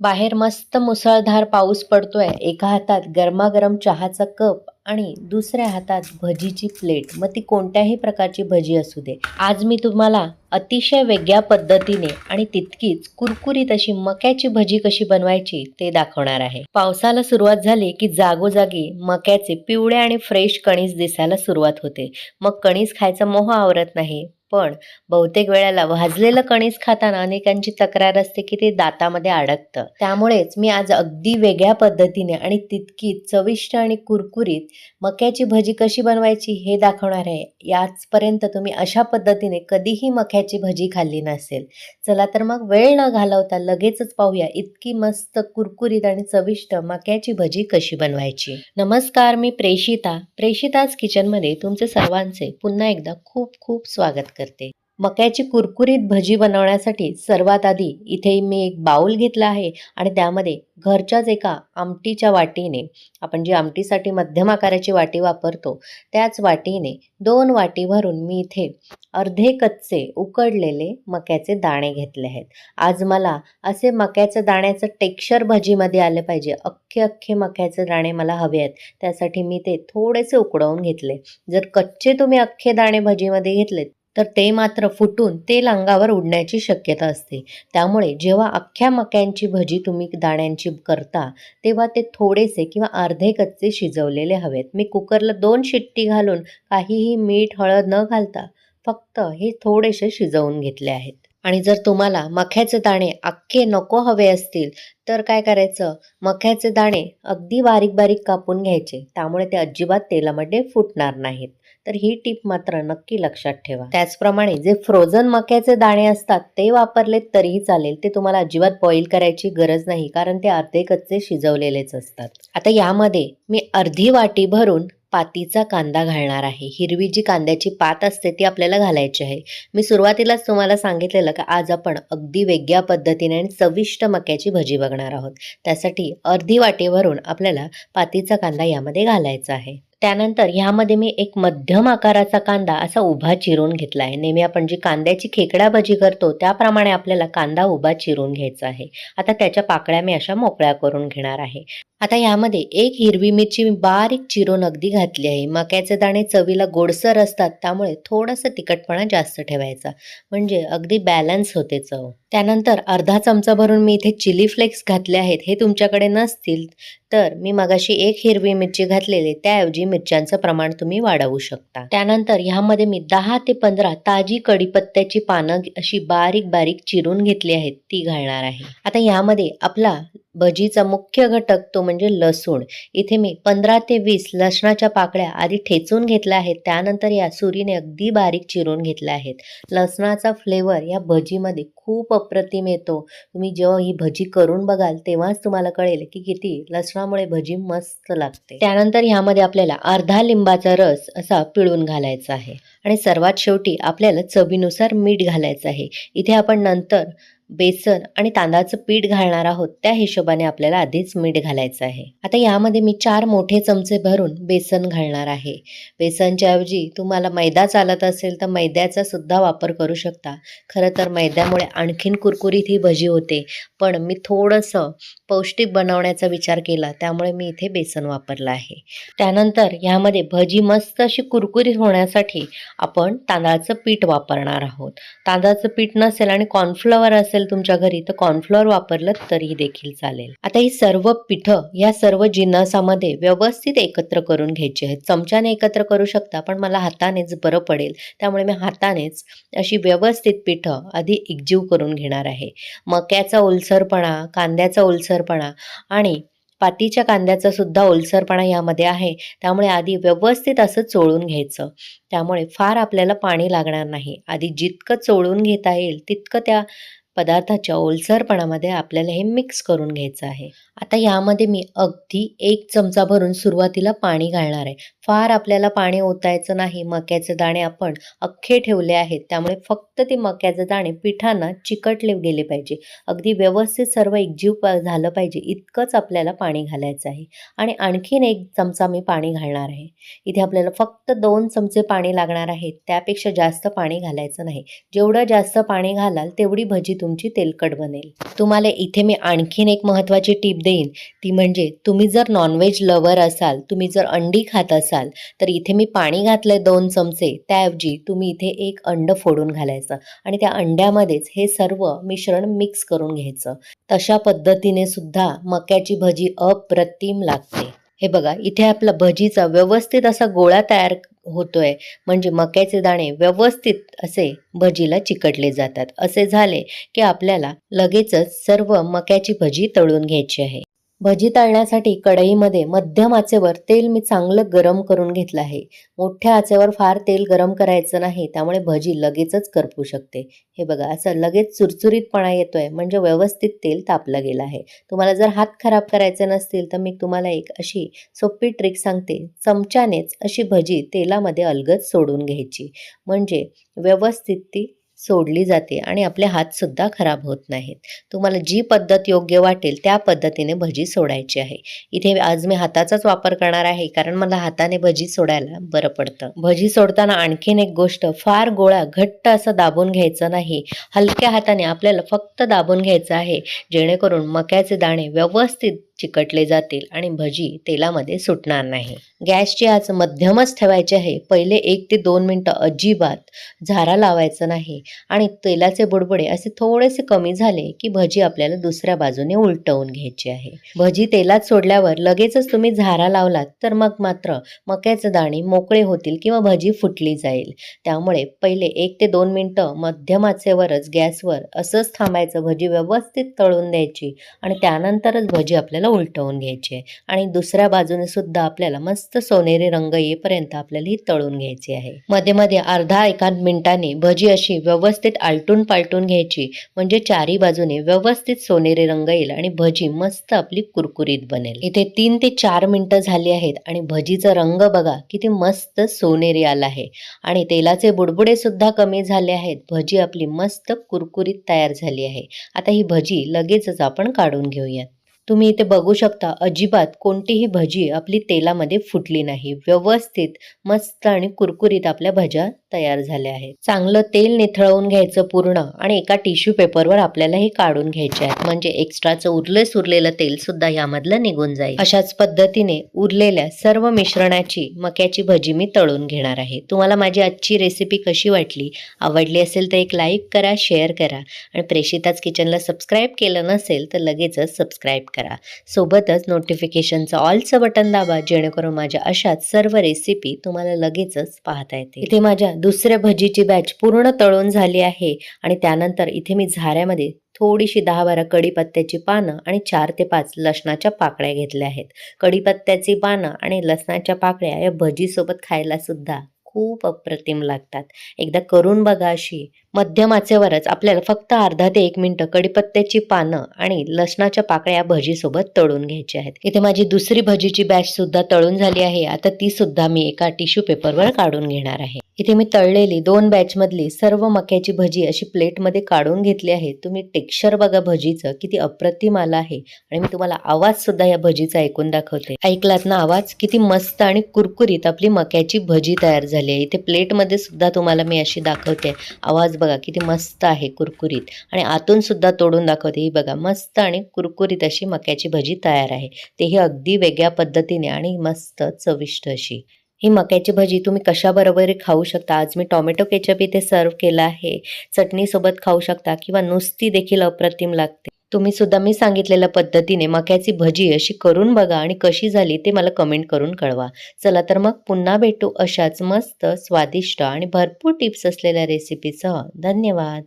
बाहेर मस्त मुसळधार पाऊस पडतोय. एका हातात गरमागरम चहाचा कप आणि दुसऱ्या हातात भजीची प्लेट. मग ती कोणत्याही प्रकारची भजी असू दे. आज मी तुम्हाला अतिशय वेगळ्या पद्धतीने आणि तितकीच कुरकुरीत अशी मक्याची भजी कशी बनवायची ते दाखवणार आहे. पावसाला सुरुवात झाली की जागोजागी मक्याचे पिवळे आणि फ्रेश कणीस दिसायला सुरुवात होते. मग कणीस खायचा मोह आवरत नाही. पण बहुतेक वेळेला भाजलेलं कणीस खाताना अनेकांची तक्रार असते की ते दातामध्ये अडकतं. त्यामुळेच मी आज अगदी वेगळ्या पद्धतीने आणि तितकी चविष्ट आणि कुरकुरीत मक्याची भजी कशी बनवायची हे दाखवणार आहे. याचपर्यंत तुम्ही अशा पद्धतीने कधीही मक्याची भजी खाल्ली नसेल. चला तर मग वेळ न घालवता लगेचच पाहूया इतकी मस्त कुरकुरीत आणि चविष्ट मक्याची भजी कशी बनवायची. नमस्कार मी प्रेषिता. प्रेषिताज किचनमध्ये तुमचे सर्वांचे पुन्हा एकदा खूप खूप स्वागत करते. मक्याची कुरकुरीत भजी बनवण्यासाठी सर्वात आधी इथे मी एक बाऊल घेतला आहे आणि त्यामध्ये घरच्याच एका आमटीच्या वाटीने आपण जी आमटीसाठी मध्यम आकाराची वाटी वापरतो त्याच वाटीने दोन वाटी भरून मी इथे अर्धे कच्चे उकडलेले मक्याचे दाणे घेतले आहेत. आज मला असे मक्याचं दाण्याचं टेक्स्चर भजीमध्ये आले पाहिजे. अख्खे अख्खे मक्याचे दाणे मला हवे आहेत. त्यासाठी मी ते थोडेसे उकडवून घेतले. जर कच्चे तुम्ही अख्खे दाणे भजीमध्ये घेतलेत तर ते मात्र फुटून तेल अंगावर उडण्याची शक्यता असते. त्यामुळे जेव्हा अख्ख्या मक्यांची भजी तुम्ही दाण्यांची करता तेव्हा ते थोडेसे किंवा अर्धे कच्चे शिजवलेले हवेत. मी कुकरला दोन शिट्टी घालून काहीही मीठ हळद न घालता फक्त हे थोडेसे शिजवून घेतले आहेत. आणि जर तुम्हाला मक्याचे दाणे अख्खे नको हवे असतील तर काय करायचं? मक्याचे दाणे अगदी बारीक बारीक कापून घ्यायचे. त्यामुळे ते अजिबात तेलामध्ये फुटणार नाहीत. तर ही टीप मात्र नक्की लक्षात ठेवा. त्याचप्रमाणे जे फ्रोझन मक्याचे दाणे असतात ते वापरले तरीही चालेल. ते तुम्हाला अजिबात बॉईल करायची गरज नाही कारण ते अर्धे कच्चे शिजवलेलेच असतात. आता यामध्ये मी अर्धी वाटी भरून पातीचा कांदा घालणार आहे. हिरवी जी कांद्याची पात असते ती आपल्याला घालायची आहे. मी सुरुवातीलाच तुम्हाला सांगितलेलं की आज आपण अगदी वेगळ्या पद्धतीने आणि चविष्ट मक्याची भजी बघणार आहोत. त्यासाठी अर्धी वाटी भरून आपल्याला पातीचा कांदा यामध्ये घालायचा आहे. त्यानंतर ह्यामध्ये मी एक मध्यम आकाराचा कांदा असा उभा चिरून घेतला आहे. नेहमी आपण जी कांद्याची खेकडा भजी करतो त्याप्रमाणे आपल्याला कांदा उभा चिरून घ्यायचा आहे. आता त्याच्या पाकळ्या मी अशा मोकळ्या करून घेणार आहे. आता यामध्ये एक हिरवी मिरची बारीक चिरून अगदी घातली आहे. मक्याचे दाणे चवीला गोडसर असतात त्यामुळे थोडंसं तिखटपणा जास्त ठेवायचा. म्हणजे अगदी बॅलन्स होते चव. त्यानंतर अर्धा चमचा भरून मी इथे चिली फ्लेक्स घातले आहेत. हे तुमच्याकडे नसतील तर मी मगाशी एक हिरवी मिरची घातलेली त्याऐवजी मिरच्यांचं प्रमाण तुम्ही वाढवू शकता. त्यानंतर ह्यामध्ये मी दहा ते पंधरा ताजी कडीपत्त्याची पानं अशी बारीक बारीक चिरून घेतली आहेत ती घालणार आहे. आता ह्यामध्ये आपला भजीचा मुख्य घटक तो म्हणजे लसूण. इथे मी पंधरा ते वीस लसणाच्या पाकळ्या आधी ठेचून घेतल्या आहेत. त्यानंतर या सुरीने अगदी बारीक चिरून घेतल्या आहेत. लसणाचा फ्लेवर या भजीमध्ये खूप अप्रतिम येतो. तुम्ही जेव्हा ही भजी करून बघाल तेव्हाच तुम्हाला कळेल की किती लसणामुळे भजी मस्त लागते. त्यानंतर ह्यामध्ये आपल्याला अर्धा लिंबाचा रस असा पिळून घालायचा आहे. आणि सर्वात शेवटी आपल्याला चवीनुसार मीठ घालायचं आहे. इथे आपण नंतर बेसन आणि तांदळाचं पीठ घालणार आहोत. त्या हिशोबाने आपल्याला आधीच मीठ घालायचं आहे. आता यामध्ये मी चार मोठे चमचे भरून बेसन घालणार आहे. बेसनच्या ऐवजी तुम्हाला मैदा चालत असेल तर मैद्याचा सुद्धा वापर करू शकता. खरं तर मैद्यामुळे आणखीन कुरकुरीत ही भजी होते. पण मी थोडंसं पौष्टिक बनवण्याचा विचार केला त्यामुळे मी इथे बेसन वापरलं आहे. त्यानंतर ह्यामध्ये भजी मस्त अशी कुरकुरीत होण्यासाठी आपण तांदळाचं पीठ वापरणार आहोत. तांदळाचं पीठ नसेल आणि कॉर्नफ्लॉवर असेल तुमच्या घरी तर कॉर्नफ्लॉवर वापरलं तरी देखील चालेल. आता ही सर्व पिठं या सर्व जिन्नसामध्ये व्यवस्थित एकत्र करून घ्यायची आहेत. चमच्याने एकत्र करू शकता पण मला हातानेच बरं पडेल. त्यामुळे मी हातानेच अशी व्यवस्थित पिठं आधी एकजीव करून घेणार आहे. मक्याचा ओलसरपणा कांद्याचा ओलसरपणा आणि पातीच्या कांद्याचा सुद्धा ओलसरपणा यामध्ये आहे. त्यामुळे आधी व्यवस्थित असं चोळून घ्यायचं. त्यामुळे फार आपल्याला पाणी लागणार नाही. आधी जितकं चोळून घेता येईल तितकं त्या पदार्थाच्या ओलसरपणामध्ये आपल्याला हे मिक्स करून घ्यायचं आहे. आता यामध्ये मी अगदी एक चमचा भरून सुरुवातीला पाणी घालणार आहे. फार आपल्याला पाणी ओतायचं नाही मक्याचे दाणे आपण अख्खे ठेवले आहेत त्यामुळे फक्त ते मक्याचे दाणे पिठांना चिकटले गेले पाहिजे. अगदी व्यवस्थित सर्व एकजीव प झालं पाहिजे इतकंच आपल्याला पाणी घालायचं आहे. आणि आणखीन एक चमचा मी पाणी घालणार आहे. इथे आपल्याला फक्त दोन चमचे पाणी लागणार आहे त्यापेक्षा जास्त पाणी घालायचं नाही. जेवढं जास्त पाणी घालाल तेवढी भजी तुम्ही तुमची तेलकट बनेल. तुम्हाला इथे मी आणखीन एक महत्त्वाची टीप देईन. ती म्हणजे तुम्ही जर नॉनव्हेज लवर असाल तुम्ही जर अंडी खात असाल तर इथे मी पाणी घातलं दोन चमचे त्याऐवजी तुम्ही इथे एक अंड फोडून घालायचं आणि त्या अंड्यामध्येच हे सर्व मिश्रण मिक्स करून घ्यायचं. तशा पद्धतीने सुद्धा मक्याची भजी अप्रतिम लागते. हे बघा इथे आपला भजीचा व्यवस्थित असा गोळा तयार होतोय. म्हणजे मक्याचे दाणे व्यवस्थित असे भजीला चिकटले जातात. असे झाले की आपल्याला लगेचच सर्व मक्याची भजी तळून घ्यायची आहे. भजी तळण्यासाठी कढईमध्ये मध्यम आचेवर तेल मी चांगलं गरम करून घेतलं आहे. मोठ्या आचेवर फार तेल गरम करायचं नाही त्यामुळे भजी लगेचच करपू शकते. हे बघा असं लगेच चुरचुरीतपणा येतोय म्हणजे व्यवस्थित तेल तापलं गेलं आहे. तुम्हाला जर हात खराब करायचे नसतील तर मी तुम्हाला एक अशी सोपी ट्रिक सांगते. चमच्यानेच अशी भजी तेलामध्ये अलगद सोडून घ्यायची. म्हणजे व्यवस्थित ती सोडली जाते आणि आपले हातसुद्धा खराब होत नाहीत. तुम्हाला जी पद्धत योग्य वाटेल त्या पद्धतीने भजी सोडायची आहे. इथे आज मी हाताचाच वापर करणार आहे कारण मला हाताने भजी सोडायला बरं पडतं. भजी सोडताना आणखीन एक गोष्ट फार गोळा घट्ट असं दाबून घ्यायचं नाही. हलक्या हाताने आपल्याला फक्त दाबून घ्यायचं आहे जेणेकरून मक्याचे दाणे व्यवस्थित चिकटले जातील आणि भजी तेलामध्ये सुटणार नाही. गॅसची आज मध्यमच ठेवायची आहे. पहिले एक ते दोन मिनटं अजिबात झारा लावायचं नाही आणि तेलाचे बुडबुडे असे थोडेसे कमी झाले की भजी आपल्याला दुसऱ्या बाजूने उलटवून घ्यायची आहे. भजी तेलात सोडल्यावर लगेचच तुम्ही झारा लावलात तर मग मात्र मक्याचे दाणे मोकळे होतील किंवा भजी फुटली जाईल. त्यामुळे पहिले एक ते दोन मिनटं मध्यम आचेवरच गॅसवर असंच थांबायचं भजी व्यवस्थित तळून द्यायची आणि त्यानंतरच भजी आपल्याला उलटवून घ्यायची आणि दुसऱ्या बाजूने सुद्धा आपल्याला मस्त सोनेरी रंग येईपर्यंत आपल्याला ही तळून घ्यायची आहे. मध्ये मध्ये अर्धा एका मिनिटाने भजी अशी व्यवस्थित आलटून पालटून घ्यायची. म्हणजे चारी बाजूने व्यवस्थित सोनेरी रंग येईल आणि भजी मस्त आपली कुरकुरीत बनेल. इथे तीन ते चार मिनिटं झाली आहेत आणि भजीचा रंग बघा किती मस्त सोनेरी आला आहे. आणि तेलाचे बुडबुडे सुद्धा कमी झाले आहेत. भजी आपली मस्त कुरकुरीत तयार झाली आहे. आता ही भजी लगेचच आपण काढून घेऊयात. तुम्ही इथे बघू शकता अजिबात कोणतीही भजी आपली तेलामध्ये फुटली नाही. व्यवस्थित मस्त आणि कुरकुरीत आपल्या भज्या तयार झाल्या आहेत. चांगलं तेल निथळवून घ्यायचं पूर्ण आणि एका टिश्यू पेपरवर आपल्याला हे काढून घ्यायचे आहेत. म्हणजे एक्स्ट्राचं उरले सुरलेलं तेल सुद्धा यामधलं निघून जाईल. अशाच पद्धतीने उरलेल्या सर्व मिश्रणाची मक्याची भजी मी तळून घेणार आहे. तुम्हाला माझी आजची रेसिपी कशी वाटली? आवडली असेल तर एक लाईक करा शेअर करा. आणि प्रेषिताच किचनला सबस्क्राईब केलं नसेल तर लगेचच सबस्क्राईब करा. करा. सोबतच नोटिफिकेशनचं ऑलचं बटन दाबा जेणेकरून माझ्या अशाच सर्व रेसिपी तुम्हाला लगेचच पाहता येते इथे माझ्या दुसऱ्या भजीची बॅच पूर्ण तळून झाली आहे आणि त्यानंतर इथे मी झाऱ्यामध्ये थोडीशी दहा बारा कढीपत्त्याची पानं आणि चार ते पाच लसणाच्या पाकळ्या घेतल्या आहेत. कढीपत्त्याची पानं आणि लसणाच्या पाकळ्या या भजीसोबत खायला सुद्धा खूप अप्रतिम लागतात. एकदा करून बघा अशी. मध्यम आचेवरच आपल्याला फक्त अर्धा ते एक मिनिटं कडीपत्त्याची पानं आणि लसणाच्या पाकळ्या भजीसोबत तळून घ्यायच्या आहेत. इथे माझी दुसरी भजीची बॅच सुद्धा तळून झाली आहे. आता ती सुद्धा मी एका टिश्यू पेपरवर काढून घेणार आहे. इथे मी तळलेली दोन बॅचमधली सर्व मक्याची भजी अशी प्लेटमध्ये काढून घेतली आहे. तुम्ही टेक्स्चर बघा भजीचं किती अप्रतिम आला आहे. आणि मी तुम्हाला आवाजसुद्धा या भजीचा ऐकून दाखवते. ऐकलात ना आवाज? किती मस्त आणि कुरकुरीत आपली मक्याची भजी तयार झाली आहे. इथे प्लेटमध्ये सुद्धा तुम्हाला मी अशी दाखवते. आवाज बघा किती मस्त आहे कुरकुरीत. आणि आतून सुद्धा तोडून दाखवते. ही बघा मस्त आणि कुरकुरीत अशी मक्याची भजी तयार आहे. तेही अगदी वेगळ्या पद्धतीने आणि मस्त चविष्ट अशी. ही मक्याची भजी तुम्ही कशाबरोबर खाऊ शकता? आज मी टोमॅटो केचप इथे सर्व केलं आहे. चटणीसोबत खाऊ शकता किंवा नुसती देखील अप्रतिम लागते. तुम्ही सुद्धा मी सांगितलेल्या पद्धतीने मक्याची भजी अशी करून बघा आणि कशी झाली ते मला कमेंट करून कळवा. चला तर मग पुन्हा भेटू अशाच मस्त स्वादिष्ट आणि भरपूर टिप्स असलेल्या रेसिपीसह धन्यवाद.